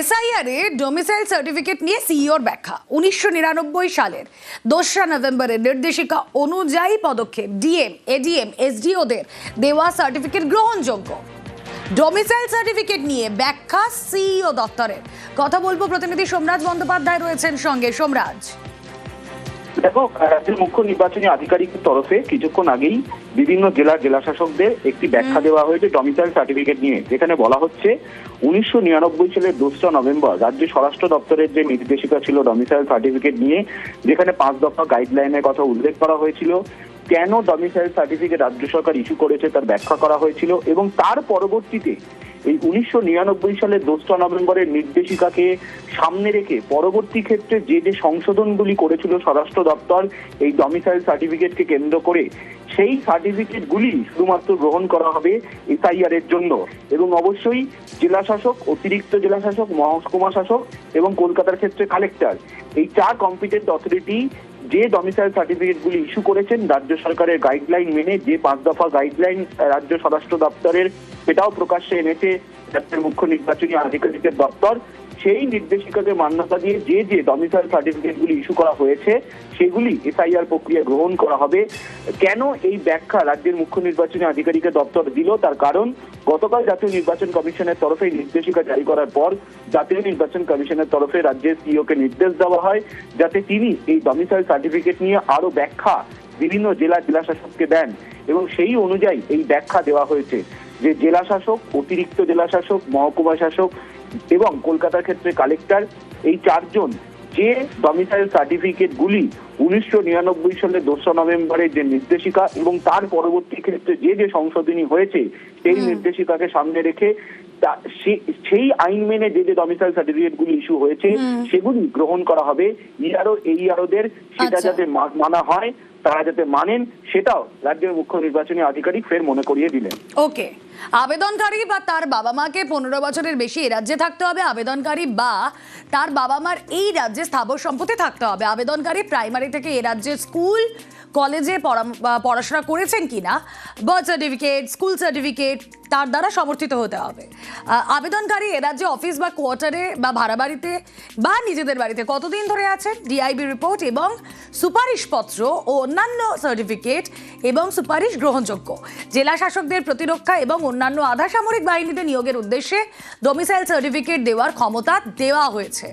SIR এ domicile certificate নিয়ে সিইওর ব্যাখ্যা, উনিশশো নিরানব্বই সালের। দোসরা নভেম্বরের নির্দেশিকা অনুযায়ী পদক্ষেপ ডিএম এডিএম এসডিওদের দেওয়া সার্টিফিকেট গ্রহণযোগ্য। ডোমিসাইল সার্টিফিকেট নিয়ে ব্যাখ্যা সিইও দপ্তরের। কথা বলব প্রতিনিধি সোমরাজ বন্দ্যোপাধ্যায় রয়েছেন সঙ্গে। সোমরাজ। দেখো, রাজ্যের মুখ্য নির্বাচনী আধিকারিকের তরফে কিছুক্ষণ আগেই বিভিন্ন জেলার জেলা শাসকদের একটি ব্যাখ্যা দেওয়া হয়েছে ডমিসাইল সার্টিফিকেট নিয়ে যেখানে বলা হচ্ছে উনিশশো নিরানব্বই সালের দোসরা নভেম্বর রাজ্য স্বরাষ্ট্র দপ্তরের যে নির্দেশিকা ছিল ডমিসাইল সার্টিফিকেট নিয়ে যেখানে পাঁচ দফা গাইডলাইনের কথা উল্লেখ করা হয়েছিল কেন ডমিসাইল সার্টিফিকেট রাজ্য সরকার ইস্যু করেছে তার ব্যাখ্যা করা হয়েছিল এবং তার পরবর্তীতে এই উনিশশো নিরানব্বই সালের দোসরা নভেম্বরের নির্দেশিকাকে সামনে রেখে পরবর্তী ক্ষেত্রে যে যে সংশোধনগুলি করেছিল স্বরাষ্ট্র দপ্তর, এই ডমিসাইল সার্টিফিকেটকে কেন্দ্র করে, সেই সার্টিফিকেটগুলি শুধুমাত্র গ্রহণ করা হবে এসআইআর এর জন্য। এবং অবশ্যই জেলা শাসক অতিরিক্ত জেলা শাসক মহকুমা শাসক এবং কলকাতার ক্ষেত্রে কালেক্টর এই চার কম্পিটেন্ট অথরিটি যে ডমিসাইল সার্টিফিকেটগুলি ইস্যু করেছেন, রাজ্য সরকারের গাইডলাইন মেনে যে পাঁচ দফা গাইডলাইন রাজ্য স্বরাষ্ট্র দপ্তরের, সেটাও প্রকাশ্যে এনেছে রাজ্যের মুখ্য নির্বাচনী আধিকারিকের দপ্তর। সেই নির্দেশিকাকে মান্যতা দিয়ে যে যে ডমিসাইল সার্টিফিকেটগুলি ইস্যু করা হয়েছে, সেগুলি এসআইআর প্রক্রিয়া গ্রহণ করা হবে। কেন এই ব্যাখ্যা রাজ্যের মুখ্য নির্বাচনী আধিকারিকের দপ্তর দিল? তার কারণ, গতকাল জাতীয় নির্বাচন কমিশনের তরফে নির্দেশিকা জারি করার পর জাতীয় নির্বাচন কমিশনের তরফে রাজ্যের সিইও কে নির্দেশ দেওয়া হয়, যাতে তিনি এই ডমিসাইল সার্টিফিকেট নিয়ে আরও ব্যাখ্যা বিভিন্ন জেলা জেলা শাসককে দেন এবং সেই অনুযায়ী এই ব্যাখ্যা দেওয়া হয়েছে যে জেলা শাসক অতিরিক্ত জেলা শাসক মহকুমা শাসক এবং কলকাতার ক্ষেত্রে কালেক্টর এই চারজন যে ডমিসাইল সার্টিফিকেট গুলি উনিশশো নিরানব্বই সালের দোসরা নভেম্বরের যে নির্দেশিকা এবং তার পরবর্তী ক্ষেত্রে যে যে সংশোধনী হয়েছে সেই নির্দেশিকাকে সামনে রেখে সেই আইন মেনে যে যে ডমিসাইল সার্টিফিকেট গুলি ইস্যু হয়েছে সেগুলি গ্রহণ করা হবে। ইয়ারও এই ইয়ারোদের সেটা আচ্ছা। যাতে মানা হয়। তারা যাতে মানেন, সেটাও রাজ্যের মুখ্য নির্বাচনী আধিকারিক ফের মনে করিয়ে দিলেন। ওকে। আবেদনকারী বা তার বাবা মাকে পনেরো বছরের বেশি রাজ্যে থাকতে হবে, আবেদনকারী বা তার বাবা মার এই রাজ্যে স্থাবর সম্পত্তি থাকতে হবে। আবেদনকারী প্রাইমারি থেকে এ রাজ্যে স্কুল, কলেজে পড়াশোনা করেছেন কিনা বার্থ সার্টিফিকেট স্কুল সার্টিফিকেট তার দ্বারা সমর্থিত হতে হবে। আবেদনকারী এ রাজ্যে অফিস বা কোয়ার্টারে বা ভাড়া বাড়িতে বা নিজেদের বাড়িতে কতদিন ধরে আছেন? ডিআইবি রিপোর্ট এবং সুপারিশপত্র ও অন্যান্য সার্টিফিকেট এবং সুপারিশ গ্রহণযোগ্য। জেলা শাসকদের প্রতিরক্ষা এবং অন্যান্য আধা সামরিক বাহিনীতে নিয়োগের উদ্দেশ্যে ডোমিসাইল সার্টিফিকেট দেওয়ার ক্ষমতা দেওয়া হয়েছে।